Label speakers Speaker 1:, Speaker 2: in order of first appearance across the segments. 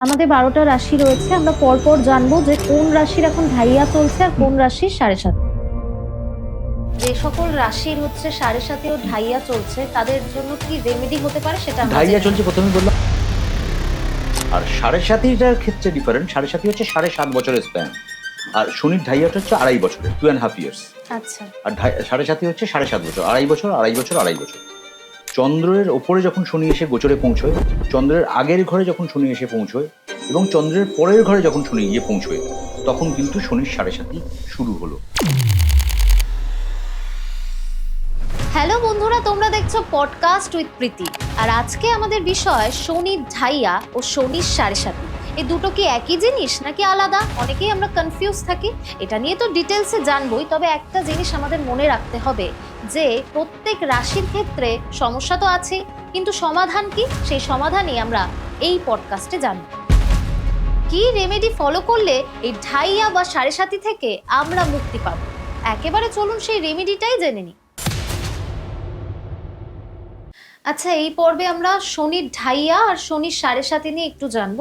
Speaker 1: আমাদের বারোটা রাশি রয়েছে আমরা পরপর জানব যে কোন রাশির এখন ঢাইয়া চলছে আর কোন রাশির সাড়ে সাত। যে সকল রাশির হচ্ছে সাড়ে সাথে ও ঢাইয়া চলছে তাদের জন্য কি রেমেডি হতে পারে সেটা আমরা
Speaker 2: ঢাইয়া চলছে প্রথমে বললাম। আর সাড়ে সাতিটার ক্ষেত্রে ডিফারেন্ট সাড়ে সাতি হচ্ছে সাড়ে সাত বছরের স্প্যান আর শনির ঢাইয়াটা হচ্ছে আড়াই বছরের টু অ্যান্ড হাফ ইয়ার্স
Speaker 1: আচ্ছা।
Speaker 2: আর সাড়ে সাতি হচ্ছে সাড়ে সাত বছর আড়াই বছর আড়াই বছর আড়াই বছর। চন্দ্রের ওপরে যখন শনি এসে গোচরে পৌঁছয়, চন্দ্রের আগের ঘরে যখন শনি এসে পৌঁছয় এবং চন্দ্রের পরের ঘরে যখন শনি গিয়ে পৌঁছয়, তখন কিন্তু শনির সাড়ে সাতি শুরু হলো।
Speaker 1: হ্যালো বন্ধুরা, তোমরা দেখছ পডকাস্ট উইথ প্রীতি। আর আজকে আমাদের বিষয় শনির ঢাইয়া ও শনির সাড়ে সাথে এই দুটো কি একই জিনিস নাকি আলাদা? অনেকেই আমরা কনফিউজ থাকি। এটা নিয়ে তো ডিটেলসে জানবই, তবে একটা জিনিস আমাদের মনে রাখতে হবে, যে প্রত্যেক রাশির ক্ষেত্রে সমস্যা তো আছে, কিন্তু সমাধান কি? সেই সমাধানই আমরা এই পডকাস্টে জানব। কি রেমেডি ফলো করলে এই ঢাইয়া বা সাড়ে সাথী থেকে আমরা মুক্তি পাবো? একেবারে চলুন সেই রেমেডিটাই জেনে নিই। আচ্ছা এই পর্বে আমরা শনির ঢাইয়া আর শনির সাড়ে সাথে নিয়ে একটু জানব।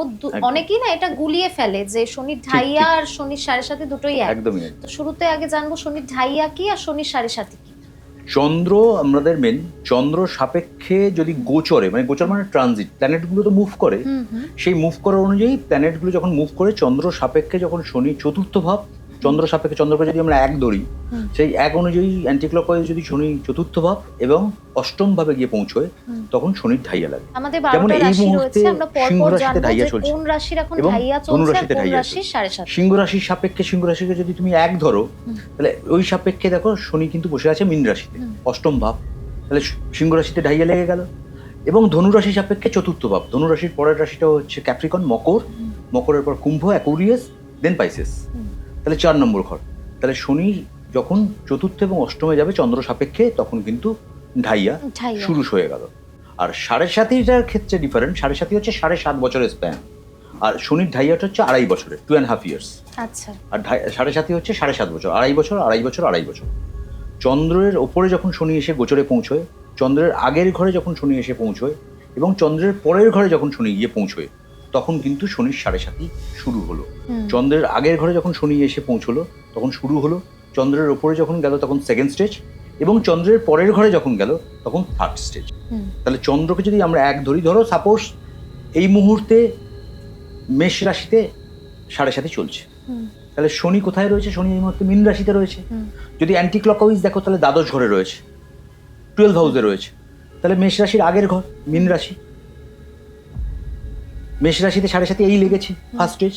Speaker 1: অনেকেই না এটা গুলিয়ে ফেলে যে শনির ঢাইয়া আর শনির সাড়ে সাথে দুটোই এক।
Speaker 2: একদমই একদম।
Speaker 1: তো শুরুতে আগে জানব শনির ঢাইয়া কি আর শনির সাড়ে সাথে কি?
Speaker 2: চন্দ্র আমাদের মেন চন্দ্র সাপেক্ষে যদি গোচরে মানে গোচর মানে ট্রানজিট প্ল্যানেটগুলো তো মুভ করে। সেই মুভ করার অনুযায়ী প্ল্যানেটগুলো যখন মুভ করে চন্দ্র সাপেক্ষে যখন শনি চতুর্থ ভাব চন্দ্র সাপেক্ষে চন্দ্রকে যদি আমরা এক ধরি সেই এক অনুযায়ী অ্যান্টিক্লকওয়াইজ যদি শনি চতুর্থ ভাব এবং অষ্টম ভাবে গিয়ে পৌঁছয় তখন শনির ঢাইয়া লাগে।
Speaker 1: আমাদের
Speaker 2: যেমন এই মুহূর্তে সিংহ রাশিতে ঢাইয়া চলছে। এবং ধনু রাশিতে ঢাইয়া
Speaker 1: সাথে
Speaker 2: সিংহ রাশির সাপেক্ষে সিংহ রাশিকে যদি তুমি এক ধরো তাহলে ওই সাপেক্ষে দেখো শনি কিন্তু বসে আছে মীন রাশিতে অষ্টম ভাব। তাহলে সিংহ রাশিতে ঢাইয়া লেগে গেল। এবং ধনু রাশি সাপেক্ষে চতুর্থ ভাব। ধনু রাশির পরের রাশিটা হচ্ছে ক্যাপ্রিকন মকর। মকরের পর কুম্ভ অ্যাকোরিয়াস দেন পাইসেস। তাহলে চার নম্বর ঘর। তাহলে শনি যখন চতুর্থ এবং অষ্টমে যাবে চন্দ্র সাপেক্ষে তখন কিন্তু ঢাইয়া শুরু হয়ে গেল। আর সাড়ে সাতিটার ক্ষেত্রে ডিফারেন্ট সাড়ে সাতি হচ্ছে সাড়ে সাত বছরের স্প্যান আর শনির ঢাইয়াটা হচ্ছে আড়াই বছরের টু অ্যান্ড হাফ ইয়ার্স
Speaker 1: আচ্ছা।
Speaker 2: আর সাড়ে সাতি হচ্ছে সাড়ে সাত বছর আড়াই বছর আড়াই বছর আড়াই বছর। চন্দ্রের ওপরে যখন শনি এসে গোচরে পৌঁছয় চন্দ্রের আগের ঘরে যখন শনি এসে পৌঁছয় এবং চন্দ্রের পরের ঘরে যখন শনি গিয়ে পৌঁছয় তখন কিন্তু শনির সাড়ে সাতি শুরু হলো। চন্দ্রের আগের ঘরে যখন শনি এসে পৌঁছলো তখন শুরু হলো। চন্দ্রের ওপরে যখন গেল তখন সেকেন্ড স্টেজ এবং চন্দ্রের পরের ঘরে যখন গেল তখন থার্ড স্টেজ তাহলে চন্দ্রকে যদি আমরা এক ধরি ধরো সাপোজ এই মুহূর্তে মেষ রাশিতে সাড়ে সাথে চলছে। তাহলে শনি কোথায় রয়েছে? শনি এই মুহূর্তে মীন রাশিতে রয়েছে। যদি অ্যান্টি ক্লকওয়াইজ দেখো তাহলে দ্বাদশ ঘরে রয়েছে। টুয়েলভ হাউসে রয়েছে। তাহলে মেষ রাশির আগের ঘর মীন রাশি। মেষ রাশিতে সাড়ে সাথে এই লেগেছে ফার্স্ট স্টেজ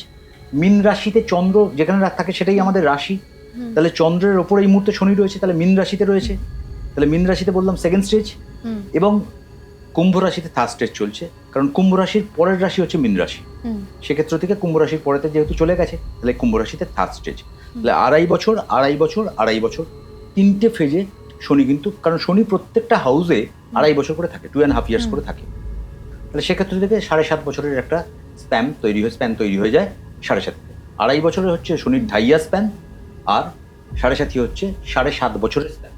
Speaker 2: মিন রাশিতে চন্দ্র যেখানে রাত থাকে সেটাই আমাদের রাশি। তাহলে চন্দ্রের ওপর এই মুহূর্তে শনি রয়েছে তাহলে মিন রাশিতে রয়েছে। তাহলে মিন রাশিতে বললাম সেকেন্ড স্টেজ এবং কুম্ভ রাশিতে থার্ড স্টেজ চলছে। কারণ কুম্ভ রাশির পরের রাশি হচ্ছে মীন রাশি। সেক্ষেত্র থেকে কুম্ভ রাশির পরেতে যেহেতু চলে গেছে তাহলে কুম্ভ রাশিতে থার্ড স্টেজ তাহলে আড়াই বছর আড়াই বছর আড়াই বছর। তিনটে ফেজে শনি কিন্তু কারণ শনি প্রত্যেকটা হাউসে আড়াই বছর করে থাকে টু অ্যান্ড হাফ ইয়ার্স করে থাকে। তাহলে সেক্ষেত্রে থেকে সাড়ে সাত বছরের একটা স্প্যান তৈরি হয়ে স্প্যান তৈরি হয়ে যায় সাড়ে সাত। আড়াই বছরের হচ্ছে শনির ঢাইয়া স্প্যান আর সাড়ে সাতই হচ্ছে সাড়ে সাত বছরের স্প্যান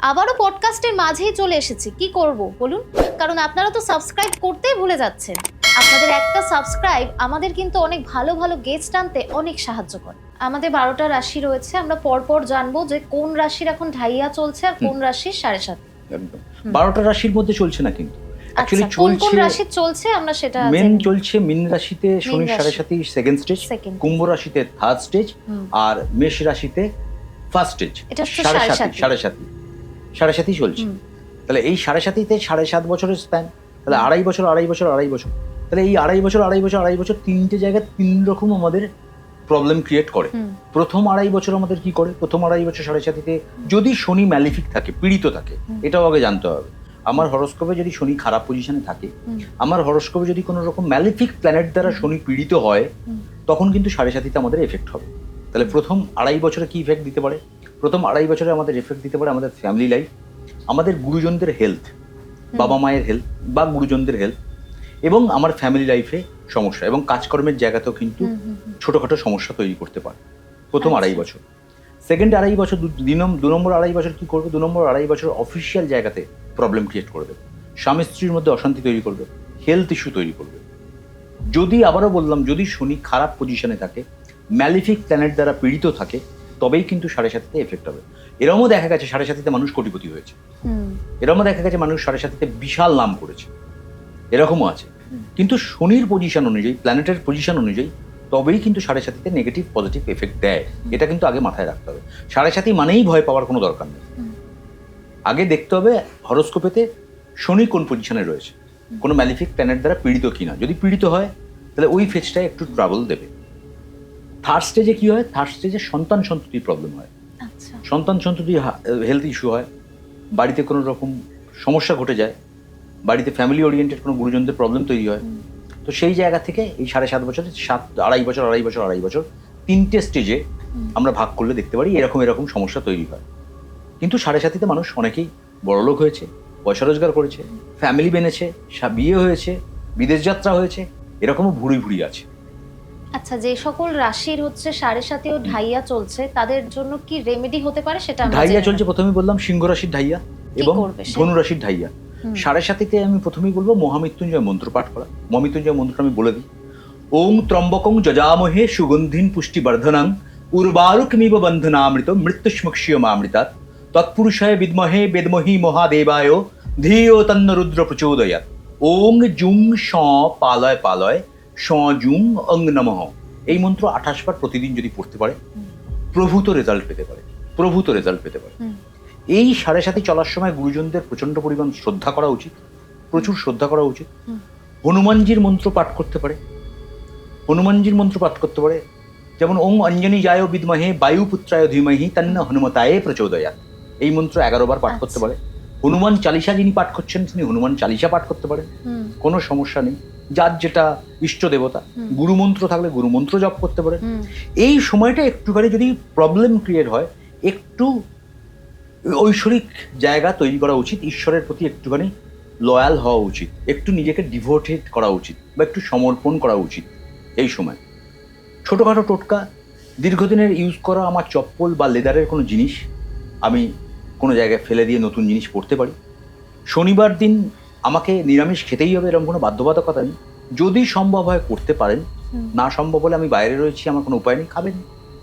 Speaker 1: আবারও পডকাস্টের মাঝেই চলে এসেছি। কি করব বলুন? কারণ আপনারা তো সাবস্ক্রাইব করতেই ভুলে যাচ্ছেন। আপনাদের একটা সাবস্ক্রাইব আমাদের কিন্তু অনেক ভালো ভালো গেস্ট আনতে অনেক সাহায্য করে। আমাদের বারোটা রাশি রয়েছে। আমরা পরপর জানব যে কোন রাশির এখন ঢাইয়া চলছে আর কোন রাশির সাড়ে সাত।
Speaker 2: বারোটা রাশির মধ্যে চলছে না কিন্তু। অ্যাকচুয়ালি
Speaker 1: কোন কোন
Speaker 2: চলছে
Speaker 1: রাশির চলছে? আমরা সেটা
Speaker 2: মেন চলছে মীন রাশিতে শনির সাড়ে সাথে সেকেন্ড স্টেজ কুম্ভ রাশিতে থার্ড স্টেজ আর মেষ রাশিতে ফার্স্ট স্টেজ সাড়ে সাতি। সাড়ে সাতি সাড়ে সাতি চলছে। তাহলে এই সাড়ে সাতিতে সাড়ে সাত বছরের স্প্যান তাহলে আড়াই বছর আড়াই বছর আড়াই বছর। তাহলে এই আড়াই বছর আড়াই বছর আড়াই বছর তিনটে জায়গায় তিন রকম আমাদের প্রবলেম ক্রিয়েট করে। প্রথম আড়াই বছর আমাদের কি করে? প্রথম আড়াই বছর সাড়ে সাতিতে যদি শনি ম্যালিফিক থাকে পীড়িত থাকে এটাও আগে জানতে হবে। আমার হরস্কোপে যদি শনি খারাপ পজিশনে থাকে আমার হরস্কোপে যদি কোনো রকম ম্যালিফিক প্ল্যানেট দ্বারা শনি পীড়িত হয় তখন কিন্তু সাড়ে সাতিতে আমাদের এফেক্ট হবে। তাহলে প্রথম আড়াই বছরে কি ইফেক্ট দিতে পারে? প্রথম আড়াই বছরে আমাদের এফেক্ট দিতে পারে আমাদের ফ্যামিলি লাইফ আমাদের গুরুজনদের হেলথ বাবা মায়ের হেলথ বা গুরুজনদের হেলথ এবং আমার ফ্যামিলি লাইফে সমস্যা এবং কাজকর্মের জায়গাতেও কিন্তু। ছোটোখাটো সমস্যা তৈরি করতে পারে প্রথম
Speaker 1: আচ্ছা।
Speaker 2: আড়াই বছর। সেকেন্ড আড়াই বছর দু- নম্বর আড়াই বছর কি করবে? দু নম্বর আড়াই বছর অফিসিয়াল জায়গাতে প্রবলেম ক্রিয়েট করবে। স্বামী স্ত্রীর মধ্যে অশান্তি তৈরি করবে হেলথ ইস্যু তৈরি করবে। যদি আবারও বললাম যদি শনি খারাপ পজিশনে থাকে ম্যালিফিক প্ল্যানেট দ্বারা পীড়িত থাকে তবেই কিন্তু সাড়ে সাতিতে এফেক্ট হবে। এরমও দেখা গেছে সাড়ে সাতিতে মানুষ কোটিপতি হয়েছে। এরমও দেখা গেছে মানুষ সাড়ে সাতিতে বিশাল নাম করেছে। এরকমও আছে। কিন্তু শনির পজিশন অনুযায়ী প্ল্যানেটের পজিশন অনুযায়ী তবেই কিন্তু সাড়ে সাতিতে নেগেটিভ পজিটিভ এফেক্ট দেয়। এটা কিন্তু আগে মাথায় রাখতে হবে। সাড়ে সাতি মানেই ভয় পাওয়ার কোনো দরকার নেই। আগে দেখতে হবে হরস্কোপেতে শনি কোন পজিশনে রয়েছে। কোনো ম্যালিফিক প্ল্যানেট দ্বারা পীড়িত কিনা। যদি পীড়িত হয় তাহলে ওই ফেজটায় একটু ট্রাবল দেবে। থার্ড স্টেজে কি হয়? থার্ড স্টেজে সন্তান সন্ততির প্রবলেম হয়।
Speaker 1: আচ্ছা।
Speaker 2: সন্তান সন্ততি হেলথ ইস্যু হয়। বাড়িতে কোনো রকম সমস্যা ঘটে যায়। বাড়িতে ফ্যামিলি ওরিয়েন্টেড কোনো গুরুজনদের প্রবলেম তৈরি হয়। তো সেই জায়গা থেকে এই সাড়ে সাত বছরে সাত আড়াই বছর আড়াই বছর আড়াই বছর তিনটে স্টেজে আমরা ভাগ করলে দেখতে পারি এরকম এরকম সমস্যা তৈরি হয়। কিন্তু সাড়ে সাতিতে মানুষ অনেকেই বড়লোক হয়েছে পয়সা রোজগার করেছে ফ্যামিলি বেনেছে বিয়ে হয়েছে বিদেশ যাত্রা হয়েছে এরকমও ভুড়ি ভুড়ি আছে।
Speaker 1: আচ্ছা যে সকল রাশির হচ্ছে সাড়ে সাথে ও ঢাইয়া চলছে তাদের জন্য কি রেমেডি হতে পারে সেটা
Speaker 2: ঢাইয়া চলছে। প্রথমেই বললাম সিংহ রাশির ঢাইয়া এবং ধনু রাশির ঢাইয়া। সাড়ে সাতিতে আমি প্রথমেই বলব মহামৃত্যুঞ্জয় মন্ত্র পাঠ করা। মহামৃত্যুঞ্জয় মন্ত্রটা আমি বলে দিই। ওং ত্রম্বকং যজামহে সুগন্ধিন পুষ্টি পুষ্টিবর্ধনং উর্বারুকমিব বন্ধনামৃত মৃত্যুষ্মক্ষীয় মামৃতাৎ তৎপুরুষায় বিদ্মহে বেদমহি মহাদেবায় ধিও তন্ন রুদ্র প্রচোদয়াৎ। ওং জুং স পালয় পালয় স জুং অং নমঃ। এই মন্ত্র আঠাশ বার প্রতিদিন যদি পড়তে পারে প্রভূত রেজাল্ট পেতে পারে। প্রভূত রেজাল্ট পেতে পারে। এই সাড়ে সাথে চলার সময় গুরুজনদের প্রচণ্ড পরিমাণ শ্রদ্ধা করা উচিত প্রচুর শ্রদ্ধা করা উচিত। হনুমানজির মন্ত্র পাঠ করতে পারে হনুমানজির মন্ত্র পাঠ করতে পারে। যেমন ওং অঞ্জনী যায় বিদ্মহে বায়ুপুত্রায় ধীমহি তন্ন হনুমতায় প্রচোদয়া এই মন্ত্র এগারো বার পাঠ করতে
Speaker 1: আচ্ছা।
Speaker 2: পারে। হনুমান চালিসা যিনি পাঠ করছেন তিনি হনুমান চালিসা পাঠ করতে পারেন। কোনো সমস্যা নেই। যার যেটা ইষ্ট দেবতা গুরুমন্ত্র থাকলে গুরুমন্ত্র জপ করতে পারে। এই সময়টা একটুখানি যদি প্রবলেম ক্রিয়েট হয় একটু ঐশ্বরিক জায়গা তৈরি করা উচিত ঈশ্বরের প্রতি একটুখানি লয়াল হওয়া উচিত একটু নিজেকে ডিভোটেড করা উচিত বা একটু সমর্পণ করা উচিত এই সময়। ছোটোখাটো টোটকা দীর্ঘদিনের ইউজ করা আমার চপ্পল বা লেদারের কোনো জিনিস আমি কোনো জায়গায় ফেলে দিয়ে নতুন জিনিস পড়তে পারি। শনিবার দিন আমাকে নিরামিষ খেতেই হবে এরকম কোনো বাধ্যবাধকতা নেই। যদি সম্ভব হয় করতে পারেন না সম্ভব হলে আমি বাইরে রয়েছি আমার কোনো উপায় নেই খাবেন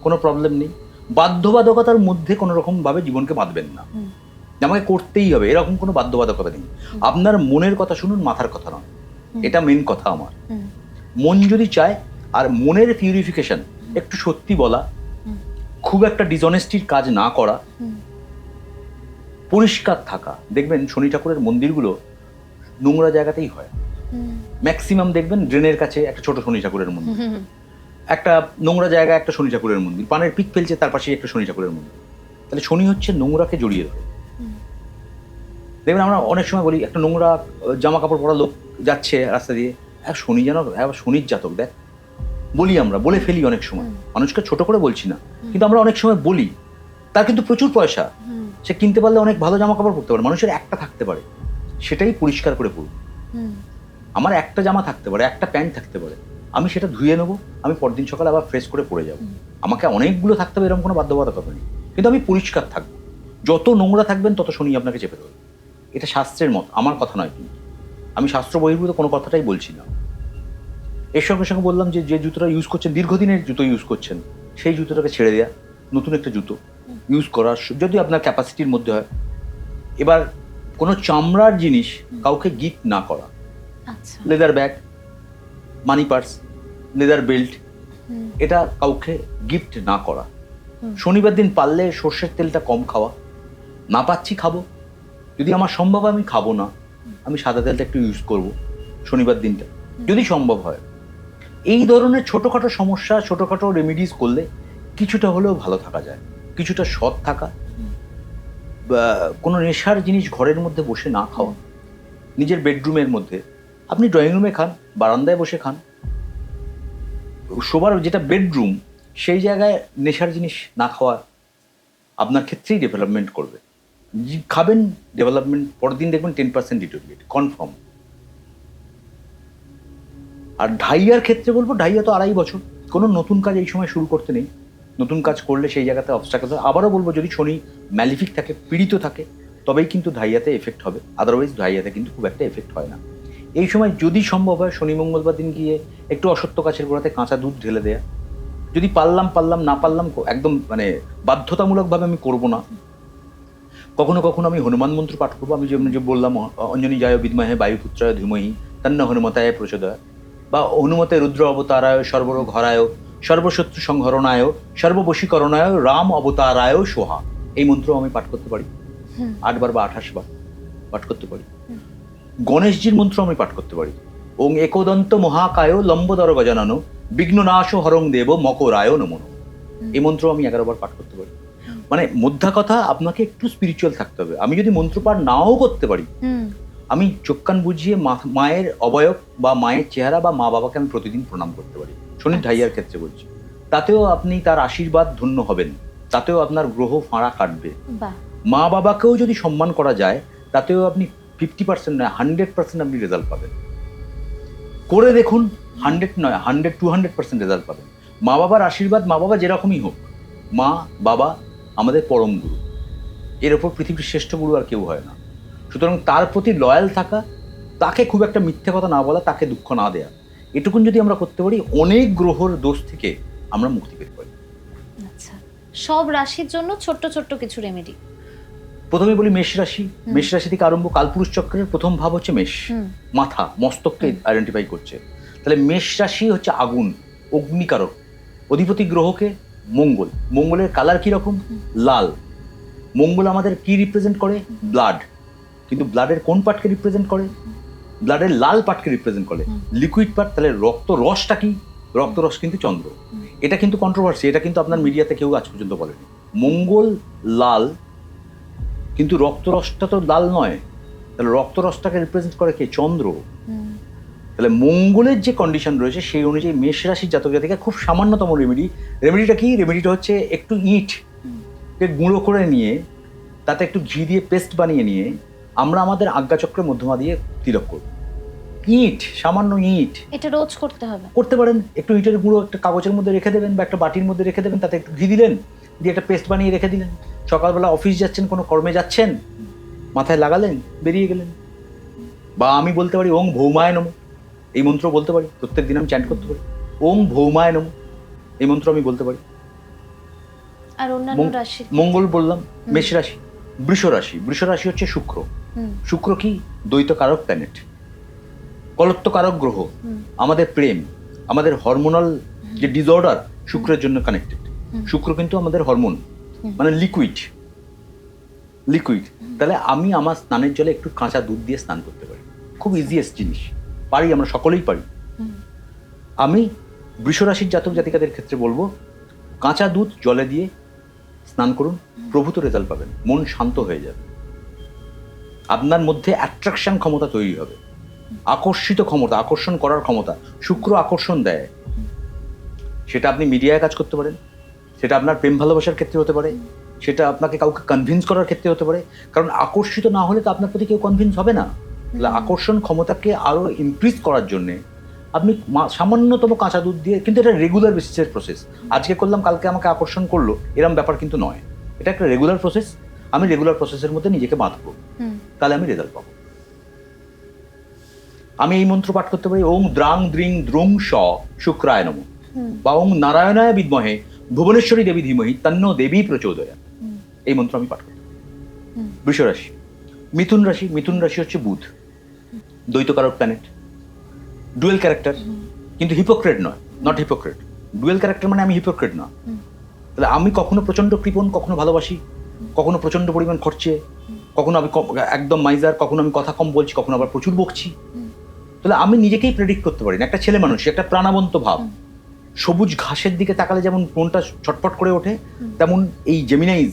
Speaker 2: কোনো প্রবলেম নেই। বাধ্যবাধকতার মধ্যে কোনো রকম ভাবে জীবনকে বাঁধবেন না। আমাকে করতেই হবে এরকম কোনো বাধ্যবাধকতা নেই। আপনার মনের কথা শুনুন মাথার কথা নয়। এটা মেন কথা আমার। মন যদি চায় আর মনের পিউরিফিকেশন একটু সত্যি বলা খুব একটা ডিসঅনেস্টির কাজ না করা পরিষ্কার থাকা। দেখবেন শনি ঠাকুরের মন্দিরগুলো নোংরা জায়গাতেই হয়। ম্যাক্সিমাম দেখবেন ড্রেনের কাছে একটা ছোট শনি ঠাকুরের মন্দির। একটা নোংরা জায়গায় একটা শনি ঠাকুরের মন্দির। পানের পিক ফেলছে তার পাশে একটা শনি ঠাকুরের মন্দির। তাহলে শনি হচ্ছে নোংরাকে জড়িয়ে ধরে। দেখবেন আমরা অনেক সময় বলি একটা নোংরা জামা কাপড় পরা লোক যাচ্ছে রাস্তা দিয়ে এক শনি যেন একবার শনির জাতক দেখ। বলি আমরা বলে ফেলি অনেক সময়। মানুষকে ছোট করে বলছি না। কিন্তু আমরা অনেক সময় বলি তার কিন্তু প্রচুর পয়সা। সে কিনতে পারলে অনেক ভালো জামা কাপড় পরতে পারে। মানুষের একটা থাকতে পারে। সেটাই পরিষ্কার করে পড়ুন। আমার একটা জামা থাকতে পারে একটা প্যান্ট থাকতে পারে। আমি সেটা ধুয়ে নেব আমি পরদিন সকালে আবার ফ্রেশ করে পরে যাব। আমাকে অনেকগুলো থাকতে হবে এরকম কোনো বাধ্যবাধকতা নেই। কিন্তু আমি পরিষ্কার থাকব। যত নোংরা থাকবেন তত শনি আপনাকে চেপে ধরবে। এটা শাস্ত্রের মত আমার কথা নয় কিন্তু। আমি শাস্ত্র বহির্ভূত কোনো কথাটাই বলছি না। এর সঙ্গে সঙ্গে বললাম যে যে জুতোটা ইউজ করছেন দীর্ঘদিনের জুতো ইউজ করছেন সেই জুতোটাকে ছেড়ে দেওয়া নতুন একটা জুতো ইউজ করার যদি আপনার ক্যাপাসিটির মধ্যে হয়। এবার কোনো চামড়ার জিনিস কাউকে গিফট না করা। Leather bag money purse leather belt, এটা কাউকে গিফট না করা। শনিবার দিন পারলে সর্ষের তেলটা কম খাওয়া। না পাচ্ছি, খাব। যদি আমার সম্ভব আমি খাব না। আমি সাদা তেলটা একটু ইউজ করব শনিবার দিনটা। যদি সম্ভব হয়। এই ধরনের ছোটোখাটো সমস্যা, ছোটোখাটো রেমিডিস করলে কিছুটা হলেও ভালো থাকা যায়। কিছুটা সৎ থাকা। কোনো নেশার জিনিস ঘরের মধ্যে বসে না খাওয়া। নিজের বেডরুমের মধ্যে। আপনি ড্রয়িং রুমে খান, বারান্দায় বসে খান। শোবার যেটা বেডরুম সেই জায়গায় নেশার জিনিস না খাওয়া আপনার ক্ষেত্রেই ডেভেলপমেন্ট করবে। খাবেন ডেভেলপমেন্ট পরের দিন দেখবেন টেন পার্সেন্ট ডিটোরিয়েট কনফার্ম আর ঢাইয়ার ক্ষেত্রে বলব, ঢাইয়া তো আড়াই বছর। কোনো নতুন কাজ এই সময় শুরু করতে নেই। নতুন কাজ করলে সেই জায়গাতে অবস্ট্রাকল আবারও বলব, যদি শনি ম্যালিফিক থাকে, পীড়িত থাকে, তবেই কিন্তু ধাইয়াতে এফেক্ট হবে। আদারওয়াইজ ধাইয়াতে কিন্তু খুব একটা এফেক্ট হয় না। এই সময় যদি সম্ভব হয় শনি মঙ্গলবার দিন গিয়ে একটু অসত্য গাছের গোড়াতে কাঁচা দুধ ঢেলে দেয়া। যদি পারলাম পারলাম না পারলাম একদম মানে বাধ্যতামূলকভাবে আমি করব না। কখনো কখনো আমি হনুমান মন্ত্র পাঠ করব। আমি যেমন যে বললাম অঞ্জনী যায় বিদ্মহে বায়ুপুত্রায় ধীমহি তন্ন হনুমতায় প্রচোদয়। বা হনুমতে রুদ্র অবতারায় সর্বরোগ হরায় সর্বশত্রু সংহরণায় সর্ববশীকরণায় রাম অবতারায় সোহা। এই মন্ত্র আমি পাঠ করতে পারি। আটবার বা আঠাশ বার পাঠ করতে পারি। গণেশজির মন্ত্র আমি পাঠ করতে পারি। ওং একদন্ত মহাকায় লম্বদর গজানন বিঘ্ননাশ হরং দেব মকরায় নমন এই মন্ত্র আমি এগারো বার পাঠ করতে পারি। মানে মোদ্দা কথা আপনাকে একটু স্পিরিচুয়াল থাকতে হবে। আমি যদি মন্ত্র পাঠ নাও করতে পারি আমি চোখ কান বুঝিয়ে মা- মায়ের অবয়ব বা মায়ের চেহারা বা মা বাবাকে আমি প্রতিদিন প্রণাম করতে পারি। শনি
Speaker 1: আচ্ছা।
Speaker 2: ঢাইয়ার ক্ষেত্রে বলছি তাতেও আপনি তার আশীর্বাদ ধন্য হবেন তাতেও আপনার গ্রহ ফাঁড়া কাটবে। মা বাবাকেও যদি সম্মান করা যায় তাতেও আপনি ফিফটি পার্সেন্ট নয়, হান্ড্রেড পার্সেন্ট আপনি রেজাল্ট পাবেন। করে দেখুন, হান্ড্রেড নয়, hundred, two hundred percent result পাবেন। মা বাবার আশীর্বাদ, মা বাবা যেরকমই হোক, মা, বাবা আমাদের পরম গুরু। এর ওপর পৃথিবীর শ্রেষ্ঠ গুরু আর কেউ হয় না। সুতরাং তার প্রতি লয়াল থাকা, তাকে খুব একটা মিথ্যে কথা না বলা, তাকে দুঃখ না দেয়া, এটুকুন যদি আমরা করতে পারি, অনেক গ্রহর দোষ থেকে আমরা মুক্তি পেতে পারি।
Speaker 1: আচ্ছা সব রাশির জন্য ছোট্ট ছোট্ট কিছু রেমেডি
Speaker 2: প্রথমে বলি মেষ রাশি। মেষ রাশি থেকে আরম্ভ কালপুরুষ চক্রের প্রথম ভাব হচ্ছে মেষ। মাথা মস্তককে আইডেন্টিফাই করছে। তাহলে মেষ রাশি হচ্ছে আগুন অগ্নিকারক। অধিপতি গ্রহকে মঙ্গল। মঙ্গলের কালার কি রকম? লাল। মঙ্গল আমাদের কি রিপ্রেজেন্ট করে? ব্লাড কিন্তু ব্লাডের কোন পার্টকে রিপ্রেজেন্ট করে? ব্লাডের লাল পার্টকে রিপ্রেজেন্ট করে। লিকুইড পার্ট তাহলে রক্ত রসটা কি? রক্ত রস কিন্তু চন্দ্র। এটা কিন্তু কন্ট্রোভার্সি এটা কিন্তু আপনার মিডিয়াতে কেউ আজ পর্যন্ত বলেনি। মঙ্গল লাল কিন্তু রক্তরসটা তো লাল নয়। তাহলে রক্তরসটাকে রিপ্রেজেন্ট করে কে? চন্দ্র। তাহলে মঙ্গলের যে কন্ডিশন রয়েছে সেই অনুযায়ী মেষ রাশির জাতক জাতিকা খুব সামান্যতম রেমেডি রেমেডিটা কি? রেমেডিটা হচ্ছে একটু ইট। গুঁড়ো করে নিয়ে তাতে একটু ঘি দিয়ে পেস্ট বানিয়ে নিয়ে আমরা আমাদের আজ্ঞাচক্রের মধ্যমা দিয়ে তিলক করব। ইট সামান্য ইট।
Speaker 1: এটা রোজ করতে হবে।
Speaker 2: করতে পারেন। একটু ইটের গুঁড়ো একটা কাগজের মধ্যে রেখে দেবেন বা একটা বাটির মধ্যে রেখে দেবেন তাতে একটু ঘি দিলেন দিয়ে একটা পেস্ট বানিয়ে রেখে দিলেন। সকালবেলা অফিস যাচ্ছেন কোনো কর্মে যাচ্ছেন? মাথায় লাগালেন বেরিয়ে গেলেন। বা আমি বলতে পারি ওং ভৌমায় নম। এই মন্ত্র বলতে পারি প্রত্যেক দিন আমি চ্যান্ট করতে পারি। ওং ভৌমায় নম। এই মন্ত্র আমি বলতে পারি।
Speaker 1: আর অন্যান্য রাশি?
Speaker 2: মঙ্গল বললাম মেষ রাশি বৃষ রাশি। বৃষ রাশি হচ্ছে শুক্র। শুক্র কি? দ্বৈত কারক প্ল্যানেট কলত্বকারক গ্রহ। আমাদের প্রেম আমাদের হরমোনাল যে ডিসঅর্ডার শুক্রের জন্য কানেক্টেড শুক্র কিন্তু আমাদের হরমোন। মানে লিকুইড লিকুইড তাহলে আমি আমার স্নানের জলে একটু কাঁচা দুধ দিয়ে স্নান করতে পারি। খুব ইজিয়েস্ট জিনিস। পারি আমরা সকলেই পারি। আমি বৃষরাশির জাতক জাতিকাদের ক্ষেত্রে বলব কাঁচা দুধ জলে দিয়ে স্নান করুন প্রভূত রেজাল্ট পাবেন মন শান্ত হয়ে যাবে। আপনার মধ্যে অ্যাট্রাকশন ক্ষমতা তৈরি হবে। আকর্ষিত ক্ষমতা আকর্ষণ করার ক্ষমতা শুক্র আকর্ষণ দেয়। সেটা আপনি মিডিয়ায় কাজ করতে পারেন। সেটা আপনার প্রেম ভালোবাসার ক্ষেত্রে হতে পারে সেটা আপনাকে কাউকে কনভিন্স করার ক্ষেত্রে হতে পারে কারণ আকর্ষিত না হলে তো আপনার প্রতি কেউ কনভিন্স হবে না। আকর্ষণ ক্ষমতাকে আরও ইনক্রিজ করার জন্য আপনি সামান্যতম কাঁচা দুধ দিয়ে কিন্তু এটা রেগুলার বেসিসের প্রসেস আজকে করলাম কালকে আমাকে আকর্ষণ করল এরম ব্যাপার কিন্তু নয়। এটা একটা রেগুলার প্রসেস আমি রেগুলার প্রসেসের মধ্যে নিজেকে বাঁধবো। তাহলে আমি রেজাল্ট পাবো। আমি এই মন্ত্র পাঠ করতে পারি ওং দ্রাং দ্রিং দ্রুং স শুক্রায় নম। বা ওং নারায়ণায় বিদ্মহে ভুবনেশ্বরী দেবী ধীমহি তন্ন দেবী প্রচোদয়া। এই মন্ত্র আমি পাঠ বৃষ রাশি মিথুন রাশি মিথুন রাশি হচ্ছে বুধ। দ্বৈত দ্বৈতকারক প্ল্যানেট ডুয়েল ক্যারেক্টার কিন্তু হিপোক্রেট নয় নট হিপোক্রেট ডুয়েল ক্যারেক্টার মানে আমি হিপোক্রেট না
Speaker 1: হুম।
Speaker 2: তাহলে আমি কখনো প্রচণ্ড কৃপণ কখনো ভালোবাসি কখনো প্রচণ্ড পরিমাণ খরচে কখনো আমি একদম মাইজার কখনো আমি কথা কম বলছি কখনো আবার প্রচুর বকছি। তাহলে আমি নিজেকেই প্রেডিক্ট করতে পারি না। একটা ছেলে মানুষ একটা প্রাণবন্ত ভাব। সবুজ ঘাসের দিকে তাকালে যেমন মনটা ছটফট করে ওঠে তেমন এই জেমিনাইজ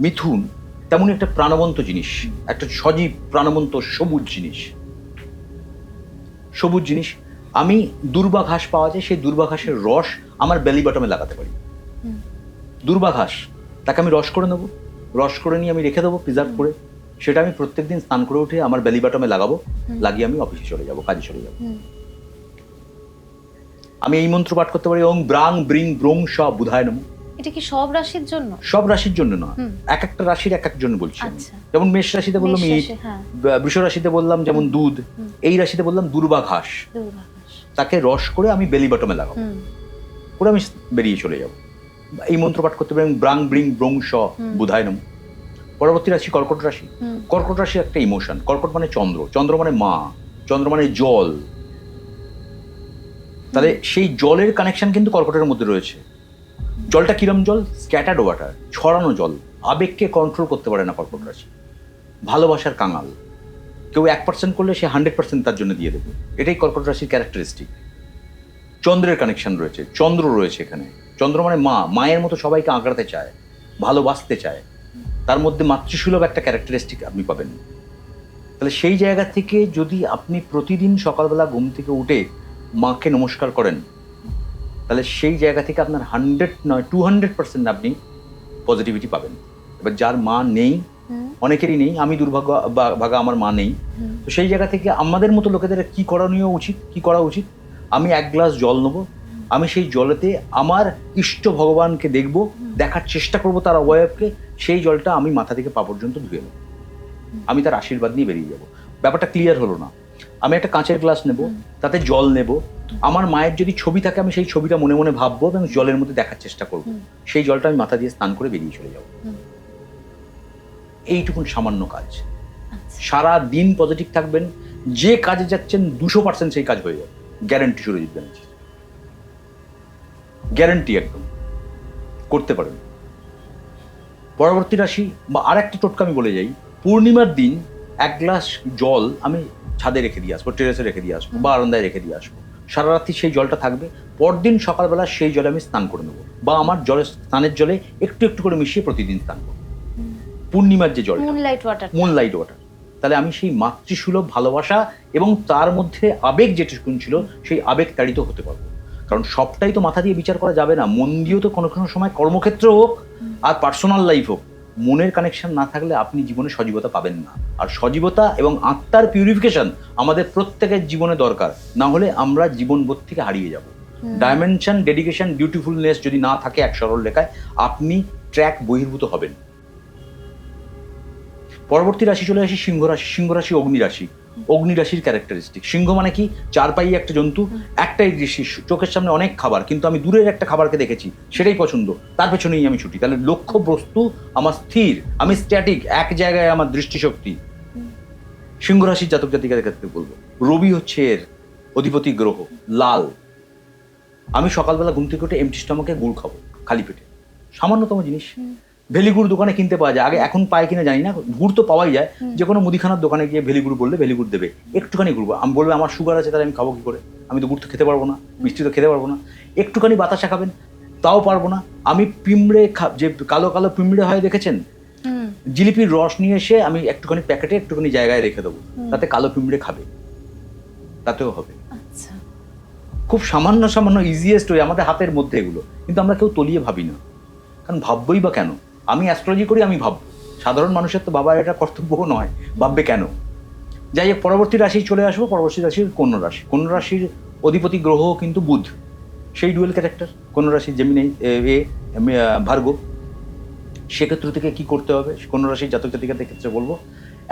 Speaker 2: মিথুন তেমনই একটা প্রাণবন্ত জিনিস একটা সজীব প্রাণবন্ত সবুজ জিনিস। সবুজ জিনিস। আমি দুর্বা ঘাস পাওয়া যায় সেই দুর্বা ঘাসের রস আমার বেলি বটমে লাগাতে পারি। দুর্বা ঘাস তাকে আমি রস করে নেব। রস করে নিয়ে আমি রেখে দেবো প্রিজার্ভ করে। সেটা আমি প্রত্যেকদিন স্নান করে উঠে আমার বেলি বাটমে লাগাবো লাগিয়ে আমি অফিসে চলে যাব কাজে চলে যাব। আমি এই মন্ত্র পাঠ করতে পারি ওং ব্রাং ব্রিং ব্রং স বুধায় নম।
Speaker 1: এটা কি সব রাশির জন্য?
Speaker 2: সব রাশির জন্য না এক একটা রাশির এক একজন বলছি
Speaker 1: আচ্ছা।
Speaker 2: যেমন মেষ রাশিতে বললাম ইট
Speaker 1: হ্যাঁ।
Speaker 2: বৃষ রাশিতে বললাম যেমন দুধ এই রাশিতে বললাম দুর্বা ঘাস তাকে রস করে আমি বেলি বটমে লাগাবো। করে আমি বেরিয়ে চলে যাব। এই মন্ত্র পাঠ করতে পারেন ব্রাং ব্রিং ব্রং স। বুধায় নম। পরবর্তী রাশি কর্কট রাশি। কর্কট রাশি একটা ইমোশন কর্কট মানে চন্দ্র। চন্দ্র মানে মা। চন্দ্র মানে জল। তাহলে সেই জলের কানেকশন কিন্তু কর্কটের মধ্যে রয়েছে। জলটা কিরম জল? স্ক্যাটার্ড ওয়াটার ছড়ানো জল। আবেগকে কন্ট্রোল করতে পারে না কর্কট রাশি। ভালোবাসার কাঙাল। কেউ এক পার্সেন্ট করলে সে হান্ড্রেড পার্সেন্ট তার জন্য দিয়ে দেবে। এটাই কর্কট রাশির ক্যারেক্টারিস্টিক চন্দ্রের কানেকশন রয়েছে, চন্দ্র রয়েছে এখানে। চন্দ্র মানে মা। মায়ের মতো সবাইকে আঁকড়াতে চায়, ভালোবাসতে চায়। তার মধ্যে মাতৃসুলভ একটা ক্যারেক্টারিস্টিক আপনি পাবেন। তাহলে সেই জায়গা থেকে যদি আপনি প্রতিদিন সকালবেলা ঘুম থেকে উঠে মাকে নমস্কার করেন তাহলে সেই জায়গা থেকে আপনার হান্ড্রেড নয় টু হান্ড্রেড পার্সেন্ট আপনি পজিটিভিটি পাবেন। এবার যার মা নেই অনেকেরই নেই আমি দুর্ভাগ্য বা- ভাগা আমার মা নেই। তো সেই জায়গা থেকে আমাদের মতো লোকেদের কি করণীয় উচিত কি করা উচিত? আমি এক গ্লাস জল নেব আমি সেই জলেতে আমার ইষ্ট ভগবানকে দেখব দেখার চেষ্টা করব তার অবয়বকে সেই জলটা আমি মাথা থেকে পা পর্যন্ত ধুয়ে নেব। আমি তার আশীর্বাদ নিয়ে বেরিয়ে যাব। ব্যাপারটা ক্লিয়ার হলো না। আমি একটা কাঁচের গ্লাস নেব তাতে জল নেব। আমার মায়ের যদি ছবি থাকে আমি সেই ছবিটা মনে মনে ভাববো এবং জলের মধ্যে দেখার চেষ্টা করব। সেই জলটা আমি মাথা দিয়ে স্নান করে বেরিয়ে চলে যাব। এইটুকুন সামান্য কাজ।
Speaker 1: আচ্ছা।
Speaker 2: সারা দিন পজিটিভ থাকবেন। যে কাজে যাচ্ছেন দুশো পার্সেন্ট সেই কাজ হয়ে যাবে। গ্যারান্টি সুরজিৎ ব্যানার্জি। গ্যারান্টি একদম। করতে পারেন। পরবর্তী রাশি বা আর একটা টোটকা আমি বলে যাই। পূর্ণিমার দিন এক গ্লাস জল আমি ছাদে রেখে দিয়ে আসব টেরেসে রেখে দিয়ে আসব বা আরান্দায় রেখে দিয়ে আসব। সারা রাত্রি সেই জলটা থাকবে পরদিন সকালবেলা সেই জলে আমি স্নান করে নেব বা আমার জলে স্নানের জলে একটু একটু করে মিশিয়ে প্রতিদিন স্নান করব। পূর্ণিমার যে জল
Speaker 1: মুনলাইট ওয়াটার
Speaker 2: মুনলাইট ওয়াটার তাহলে আমি সেই মাতৃসুলভ ভালোবাসা এবং তার মধ্যে আবেগ যেটুকুন ছিল সেই আবেগ তাড়িত হতে পারব। কারণ সবটাই তো মাথা দিয়ে বিচার করা যাবে না। মন দিয়েও তো কোনো কোনো সময় কর্মক্ষেত্র হোক আর পার্সোনাল লাইফ হোক মনের কানেকশন না থাকলে আপনি জীবনে সজীবতা পাবেন না। আর সজীবতা এবং আত্মার পিউরিফিকেশন আমাদের প্রত্যেকের জীবনে দরকার। না হলে আমরা জীবনবোধ থেকে হারিয়ে যাব। ডাইমেনশন ডেডিকেশন বিউটিফুলনেস যদি না থাকে এক সরল রেখায় আপনি ট্র্যাক বহির্ভূত হবেন। পরবর্তী রাশি চলে আসি সিংহ রাশি। সিংহ রাশি অগ্নি রাশি। অগ্নি রাশির ক্যারেক্টারিস্টিক সিংহ মানে কি? চার পাই একটা জন্তু একটাই দৃষ্টি চোখের সামনে অনেক খাবার কিন্তু আমি দূরের একটা খাবারকে দেখেছি সেটাই পছন্দ। তার পেছনেই আমি ছুটি। তাহলে লক্ষ্য বস্তু আমার স্থির আমি স্ট্যাটিক এক জায়গায় আমার দৃষ্টিশক্তি। সিংহ রাশির জাতক জাতিকাদের ক্ষেত্রে বলব রবি হচ্ছে এর অধিপতি গ্রহ লাল। আমি সকালবেলা ঘুম থেকে উঠে এমটি স্টমাকে গুড় খাব খালি পেটে। সামান্যতম জিনিস। ভেলিগুড় দোকানে কিনতে পাওয়া যায়। আগে এখন পায় কিনা জানি না। গুড় তো পাওয়াই যায়। যে কোনো মুদিখানার দোকানে গিয়ে ভেলিগুড় বললে ভেলিগুড় দেবে। একটুখানি গুড় আমি বলবে আমার সুগার আছে তাহলে আমি খাব কি করে? আমি তো গুড় তো খেতে পারব না মিষ্টি তো খেতে পারব না। একটুখানি বাতাসা খাবেন তাও পারব না। আমি পিমড়ে খা- যে কালো কালো পিমড়ে হয় দেখেছেন? জিলিপির রস নিয়ে এসে আমি একটুখানি প্যাকেটে একটুখানি জায়গায় রেখে দেবো। তাতে কালো পিমড়ে খাবে। তাতেও হবে।
Speaker 1: আচ্ছা।
Speaker 2: খুব সামান্য সামান্য ইজিয়েস্ট ওয়ে আমাদের হাতের মধ্যে এগুলো। কিন্তু আমরা কেউ তলিয়ে ভাবি না। কারণ ভাববই বা কেন? আমি অ্যাস্ট্রোলজি করি, আমি ভাববো। সাধারণ মানুষের তো বাবার এটা কর্তব্যও নয়, ভাববে কেন? যাই হোক, পরবর্তী রাশি চলে আসব, পরবর্তী রাশির কন্যা রাশি। কন্যা রাশির অধিপতি গ্রহ কিন্তু বুধ। সেই ডুয়েল ক্যারেক্টার কন্যা রাশি জেমিনে এ ভার্গ সেক্ষেত্র থেকে কি করতে হবে? কন্যা রাশির জাতক জাতিকাদের ক্ষেত্রে বলব,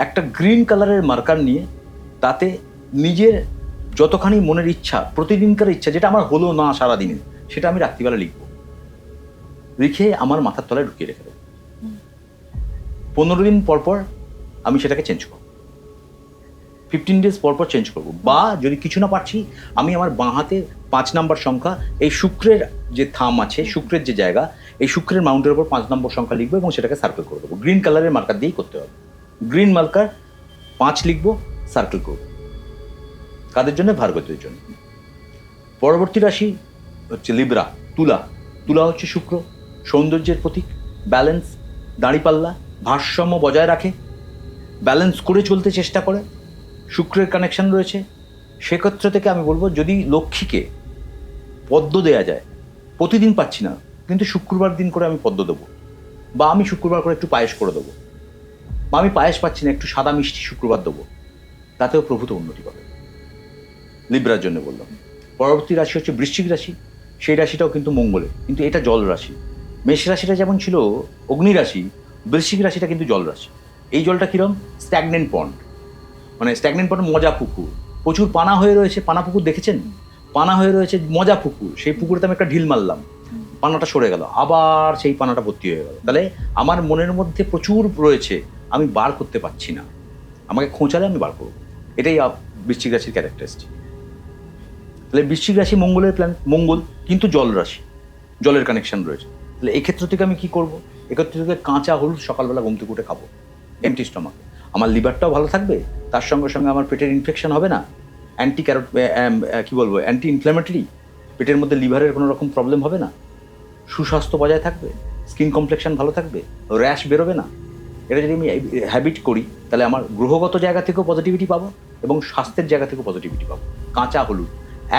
Speaker 2: একটা গ্রিন কালারের মার্কার নিয়ে তাতে নিজের যতখানি মনের ইচ্ছা, প্রতিদিনকার ইচ্ছা, যেটা আমার হলো না সারাদিনে, সেটা আমি রাত্রিবেলা লিখব। লিখে আমার মাথার তলায় ঢুকিয়ে রেখে দেবো। পনেরো দিন পর পর আমি সেটাকে চেঞ্জ করব। ফিফটিন ডেজ পর পর চেঞ্জ করব। বা যদি কিছু না পারছি, আমি আমার বাঁ হাতে পাঁচ নাম্বার সংখ্যা, এই শুক্রের যে থাম আছে, শুক্রের যে জায়গা, এই শুক্রের মাউন্টের উপর পাঁচ নম্বর সংখ্যা লিখব এবং সেটাকে সার্কেল করে দেবো। গ্রিন কালারের মার্কার দিয়েই করতে হবে। গ্রিন মার্কার পাঁচ লিখব সার্কেল করব। কাদের জন্য? ভার্গতের জন্য। পরবর্তী রাশি হচ্ছে লিব্রা তুলা। তুলা হচ্ছে শুক্র। সৌন্দর্যের প্রতীক। ব্যালেন্স দাঁড়িপাল্লা। ভারসাম্য বজায় রাখে ব্যালেন্স করে চলতে চেষ্টা করে, শুক্রের কানেকশন রয়েছে। সেক্ষেত্র থেকে আমি বলব, যদি লক্ষ্মীকে পদ্ম দেয়া যায়, প্রতিদিন পাচ্ছি না, কিন্তু শুক্রবার দিন করে আমি পদ্ম দেবো বা আমি শুক্রবার করে একটু পায়েস করে দেবো বা আমি পায়েস পাচ্ছি না, একটু সাদা মিষ্টি শুক্রবার দেবো, তাতেও প্রভূত উন্নতি পাবে। লিব্রার জন্য বললাম। পরবর্তী রাশি হচ্ছে বৃশ্চিক রাশি, সেই রাশিটাও কিন্তু মঙ্গলে কিন্তু এটা জল রাশি। মেষ রাশিটা যেমন ছিল, অগ্নি রাশি বৃশ্চিক রাশিটা কিন্তু জল রাশি। এই জলটা কিরম? স্ট্যাগনেন্ট পন্ড মানে স্ট্যাগনেন্ট পন্ড মজা পুকুর। প্রচুর পানা হয়ে রয়েছে। পানা পুকুর দেখেছেন? পানা হয়ে রয়েছে মজা পুকুর। সেই পুকুরে আমি একটা ঢিল মারলাম। পানাটা সরে গেল। আবার সেই পানাটা ভর্তি হয়ে গেল। তাহলে আমার মনের মধ্যে প্রচুর রয়েছে, আমি বার করতে পারছি না। আমাকে খোঁচালে আমি বার করব। এটাই বৃশ্চিক রাশির ক্যারেক্টারিস্টিক তাহলে বৃশ্চিক রাশি মঙ্গলের প্ল্যান মঙ্গল, কিন্তু জল রাশি। জলের কানেকশন রয়েছে। তাহলে এক্ষেত্র থেকে আমি কি করব? এক্ষেত্র থেকে কাঁচা হলুদ সকালবেলা ঘুম থেকে খাব। এমটি স্টমাকে আমার লিভারটাও ভালো থাকবে, তার সঙ্গে সঙ্গে আমার পেটের ইনফেকশন হবে না। অ্যান্টি ক্যারোট কি বলব অ্যান্টি ইনফ্ল্যামেটরি পেটের মধ্যে লিভারের কোনো রকম প্রবলেম হবে না। সুস্বাস্থ্য বজায় থাকবে স্কিন কমপ্লেকশন ভালো থাকবে র্যাশ বেরোবে না। এটা যদি আমি হ্যাবিট করি, তাহলে আমার গ্রহগত জায়গা থেকেও পজিটিভিটি পাবো এবং স্বাস্থ্যের জায়গা থেকেও পজিটিভিটি পাবো। কাঁচা হলুদ,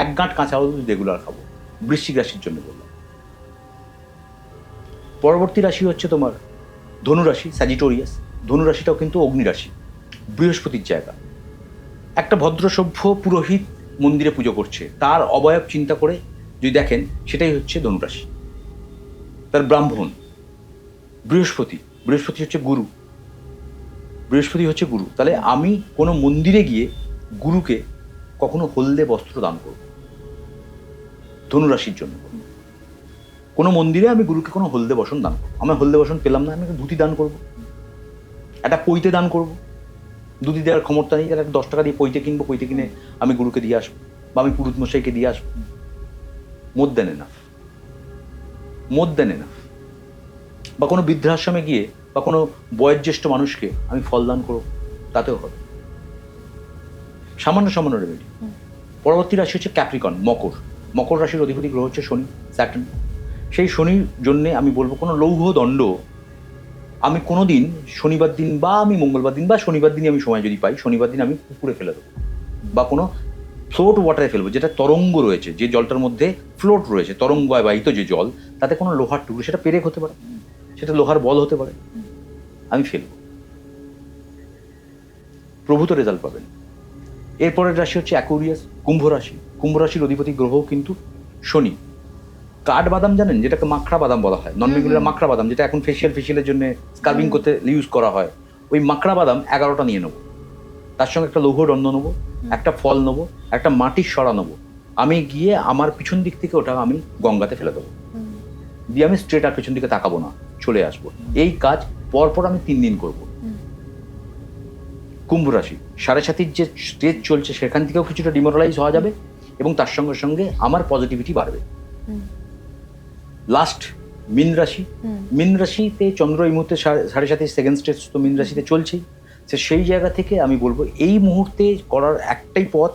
Speaker 2: এক গাঁট কাঁচা হলুদ রেগুলার খাব। বৃশ্চিক রাশির জন্য বললাম। পরবর্তী রাশি হচ্ছে তোমার ধনুরাশি স্যাজিটোরিয়াস ধনুরাশিটাও কিন্তু অগ্নিরাশি, বৃহস্পতির জায়গা। একটা ভদ্র সভ্য পুরোহিত মন্দিরে পুজো করছে। তার অবয়ব চিন্তা করে যদি দেখেন, সেটাই হচ্ছে ধনুরাশি। তার ব্রাহ্মণ, বৃহস্পতি। বৃহস্পতি হচ্ছে গুরু। বৃহস্পতি হচ্ছে গুরু। তাহলে আমি কোনো মন্দিরে গিয়ে গুরুকে কখনো হলদে বস্ত্র দান করব ধনুরাশির জন্য। কোনো মন্দিরে আমি গুরুকে কোনো হলদে বসন দান করব। আমার হলদে বসন পেলাম না আমি ধুতি দান করব। একটা পৈতে দান করব। ধুতি দেওয়ার ক্ষমতা নেই একটা দশ টাকা দিয়ে পৈতে কিনবো পৈতে কিনে আমি গুরুকে দিয়ে আসব বা আমি পুরুত মশাইকে দিয়ে আসব। মোর দেন এনাফ মোর দেন এনাফ বা কোনো বৃদ্ধাশ্রমে গিয়ে বা কোনো বয়োজ্যেষ্ঠ মানুষকে আমি ফল দান করব তাতেও হবে। সামান্য সামান্য রেমেডি পরবর্তী রাশি হচ্ছে ক্যাপ্রিকন মকর। মকর রাশির অধিপতি গ্রহ হচ্ছে শনি স্যাটার্ন সেই শনির জন্যে আমি বলব কোনো লৌহ দণ্ড আমি কোনো দিন শনিবার দিন বা আমি মঙ্গলবার দিন বা শনিবার দিনই আমি সময় যদি পাই, শনিবার দিন আমি পুকুরে ফেলে দেবো বা কোনো ফ্লোট ওয়াটারে ফেলব, যেটা তরঙ্গ রয়েছে, যে জলটার মধ্যে ফ্লোট রয়েছে তরঙ্গ বাহিত যে জল, তাতে কোনো লোহার টুকরো, সেটা পেরেক হতে পারে, সেটা লোহার বল হতে পারে, আমি ফেলব। প্রভূত রেজাল্ট পাবেন। এরপরের রাশি হচ্ছে অ্যাকোরিয়াস কুম্ভ রাশি। কুম্ভ রাশির অধিপতি গ্রহ কিন্তু শনি। কাঠ বাদাম জানেন? যেটাকে মাখড়া বাদাম বলা হয়। নন রেগুলার মাখড়া বাদাম যেটা এখন ফেসিয়াল ফেসিয়ালের জন্য স্কার্বিং করতে ইউজ করা হয়। ওই মাখড়া বাদাম এগারোটা নিয়ে নেব। তার সঙ্গে একটা লৌহ দণ্ড নেব একটা ফল নেব একটা মাটির সরা নেব। আমি গিয়ে আমার পিছন দিক থেকে ওটা আমি গঙ্গাতে ফেলে দেবো। দিয়ে আমি স্ট্রেট আর পিছন দিকে তাকাবো না চলে আসব। এই কাজ পরপর আমি তিন দিন করব। কুম্ভ রাশি সাড়ে সাতির যে স্টেজ চলছে সেখান থেকেও কিছুটা ডিমোরালাইজ হওয়া যাবে এবং তার সঙ্গে সঙ্গে আমার পজিটিভিটি বাড়বে। লাস্ট মিন রাশি। মিন রাশিতে চন্দ্র এই মুহূর্তে সাড়ে সাড়ে সাতির সেকেন্ড স্টেজ তো মিন রাশিতে চলছেই। তো সেই জায়গা থেকে আমি বলব এই মুহূর্তে করার একটাই পথ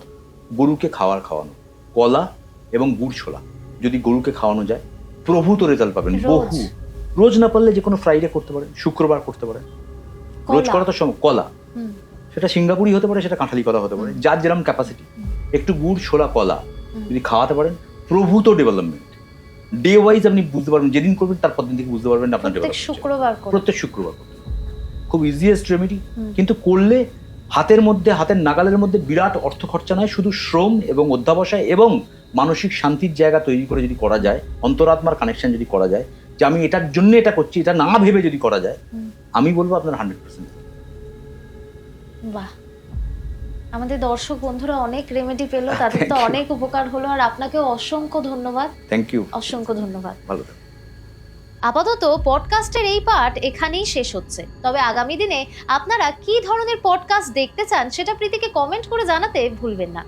Speaker 2: গরুকে খাওয়ার খাওয়ানো। কলা এবং গুড় ছোলা। যদি গরুকে খাওয়ানো যায় প্রভূত রেজাল্ট পাবেন? বহু। রোজ না পারলে যে কোনো ফ্রাইডে করতে পারেন শুক্রবার করতে পারেন রোজ করা তো সম্ভব। কলা। সেটা সিঙ্গাপুরি হতে পারে সেটা কাঁঠালি কলা হতে পারে। যার যেরকম ক্যাপাসিটি একটু গুড় ছোলা কলা যদি খাওয়াতে পারেন প্রভূত ডেভেলপমেন্ট ডে ওয়াইজ আপনি বুঝতে পারবেন যেদিন করবেন তার দিন থেকে বুঝতে পারবেন আপনার
Speaker 1: প্রত্যেক শুক্রবার
Speaker 2: প্রত্যেক শুক্রবার খুব ইজিয়েস্ট রেমেডি। কিন্তু করলে হাতের মধ্যে হাতের নাগালের মধ্যে বিরাট অর্থ খরচা নয় শুধু শ্রম এবং অধ্যাবসায় এবং মানসিক শান্তির জায়গা তৈরি করে যদি করা যায় অন্তরাত্মার কানেকশন যদি করা যায় যে আমি এটার জন্য এটা করছি এটা না ভেবে যদি করা যায় আমি বলব আপনার হান্ড্রেড পার্সেন্ট
Speaker 1: বাহ। আমাদের দর্শক বন্ধুরা অনেক রেমেডি পেল তাদের তো অনেক উপকার হলো আর আপনাকে অসংখ্য ধন্যবাদ।
Speaker 2: থ্যাংক ইউ
Speaker 1: অসংখ্য ধন্যবাদ।
Speaker 2: ভালো
Speaker 1: আপাতত পডকাস্টের এই পার্ট এখানেই শেষ হচ্ছে। তবে আগামী দিনে আপনারা কি ধরনের পডকাস্ট দেখতে চান সেটা প্রীতিকে কমেন্ট করে জানাতে ভুলবেন না।